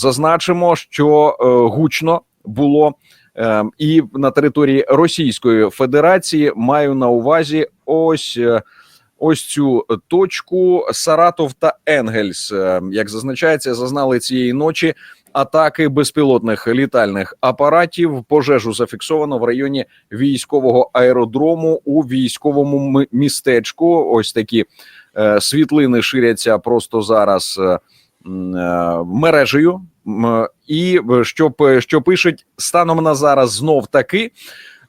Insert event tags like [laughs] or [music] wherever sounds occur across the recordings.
Зазначимо, що е, гучно було е, і на території Російської Федерації маю на увазі ось. е, Ось цю точку Саратов та Енгельс, Е, як зазначається, зазнали цієї ночі атаки безпілотних літальних апаратів. Пожежу зафіксовано в районі військового аеродрому у військовому містечку. Ось такі світлини ширяться просто зараз мережею. І е, що, що пишуть станом на зараз знов таки.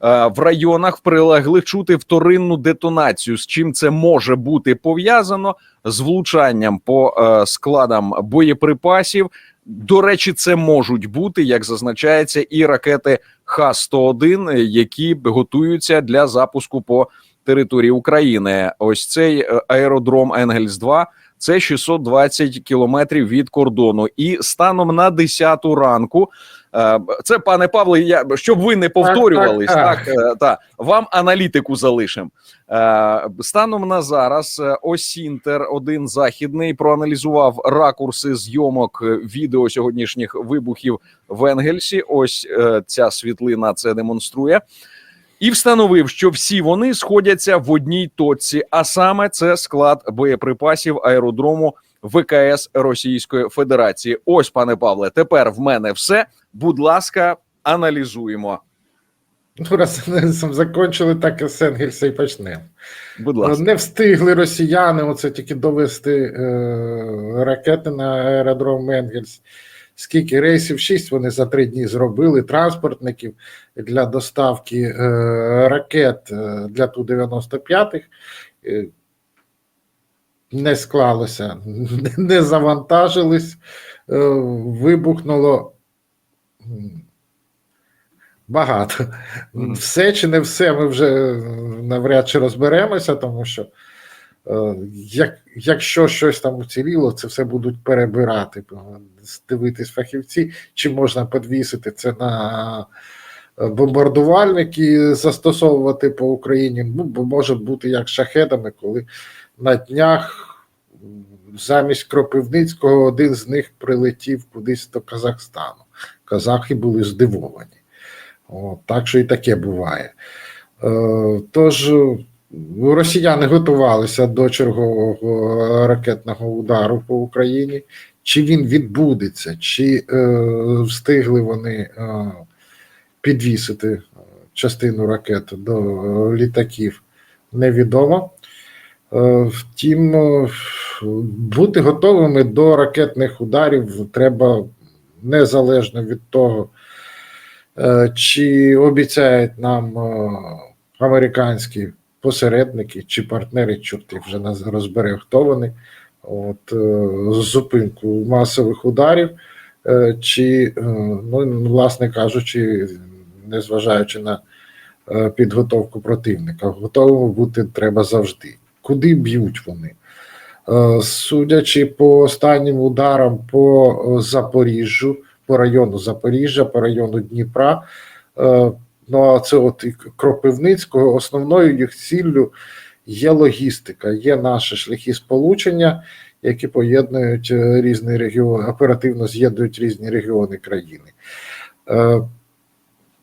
е, В районах прилеглих чути вторинну детонацію. З чим це може бути пов'язано з влучанням по е, складам боєприпасів. До речі, це можуть бути, як зазначається, і ракети Х-101, які готуються для запуску по території України. Ось цей аеродром Енгельс 2 це 620 кілометрів від кордону. І станом на 10 ранку, е, це пане Павле, я щоб ви не повторювались, так, так. так, та, вам аналітику залишимо. Е, Станом на зараз е, Осінтер, один західний, проаналізував ракурси зйомок е, відео сьогоднішніх вибухів в Енгельсі. Ось е, ця світлина це демонструє. І встановив, що всі вони сходяться в одній точці, а саме це склад боєприпасів аеродрому ВКС Російської Федерації. Ось, пане Павле, тепер в мене все. Будь ласка, аналізуємо. Ну, раз [laughs] сам закончили, так і з Енгельса і почнемо. Будь ласка, Не встигли росіяни оце тільки довести е, ракети на аеродром Енгельс. Скільки рейсів? Шість вони за три дні зробили транспортників для доставки е, ракет е, для Ту-95. Е, не склалося, [laughs] не завантажились, вибухнуло багато. Все чи не все, ми вже навряд чи розберемося, тому що як, якщо щось там уціліло, це все будуть перебирати, е, дивитись фахівці, чи можна підвісити це на е, бомбардувальники застосовувати по Україні. Ну, бо може бути як шахедами, коли на днях замість Кропивницького один з них прилетів кудись до Казахстану. Казахи були здивовані. От, так що і таке буває. Е, тож е, росіяни готувалися до чергового ракетного удару по Україні. Чи він відбудеться, чи е, встигли вони е, підвісити е, частину ракет до е, літаків, невідомо. Е, Втім, е, бути готовими до ракетних ударів треба незалежно від того, е, чи обіцяють нам е, американські посередники чи партнери, чорт їх вже наз- розбере, хто вони, от, е, зупинку масових ударів, е, чи, е, ну, власне кажучи, незважаючи на підготовку противника, готовим бути треба завжди. Куди б'ють вони? Судячи по останнім ударам по Запоріжжю, по району Запоріжжя, по району Дніпра, ну а це от і Кропивницького, основною їх ціллю є логістика, є наші шляхи сполучення, які поєднують е, різні регіони, оперативно з'єднують різні регіони країни. Е,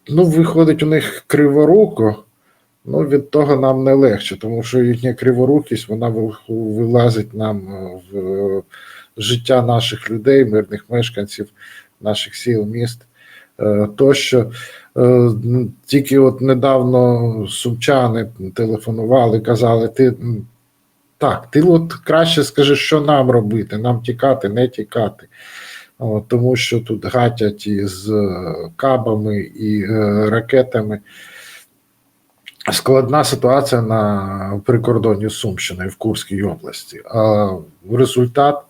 Ну, виходить, у них криворуко. Ну, від того нам не легше, тому що їхня криворукість вона вилазить нам е, в життя наших людей, мирних мешканців, наших сіл, міст. Е, Тощо Е, тільки от недавно сумчани телефонували, казали: ти так, ти от краще скажи, що нам робити, нам тікати, не тікати. Тому що тут гатять із е, кабами і ракетами. Складна ситуація на прикордонні з Сумщиною в Курській області. А результат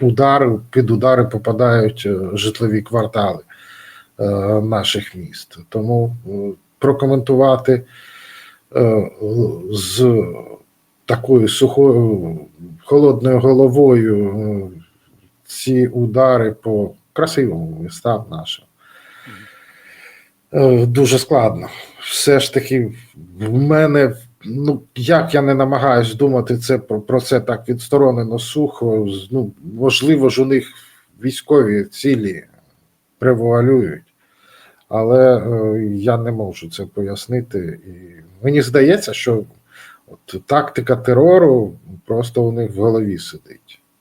удари, під удари попадають е, житлові квартали е, наших міст. Тому е, прокоментувати з такою сухою холодною головою ці удари по красивому містам нашим. Дуже складно. Все ж таки, в мене, ну як я не намагаюсь думати це про, про це так відсторонено сухо. Ну, можливо ж, у них військові цілі превуалюють. Але е, я не можу це пояснити. І мені здається, що от тактика терору просто у них в голові сидить.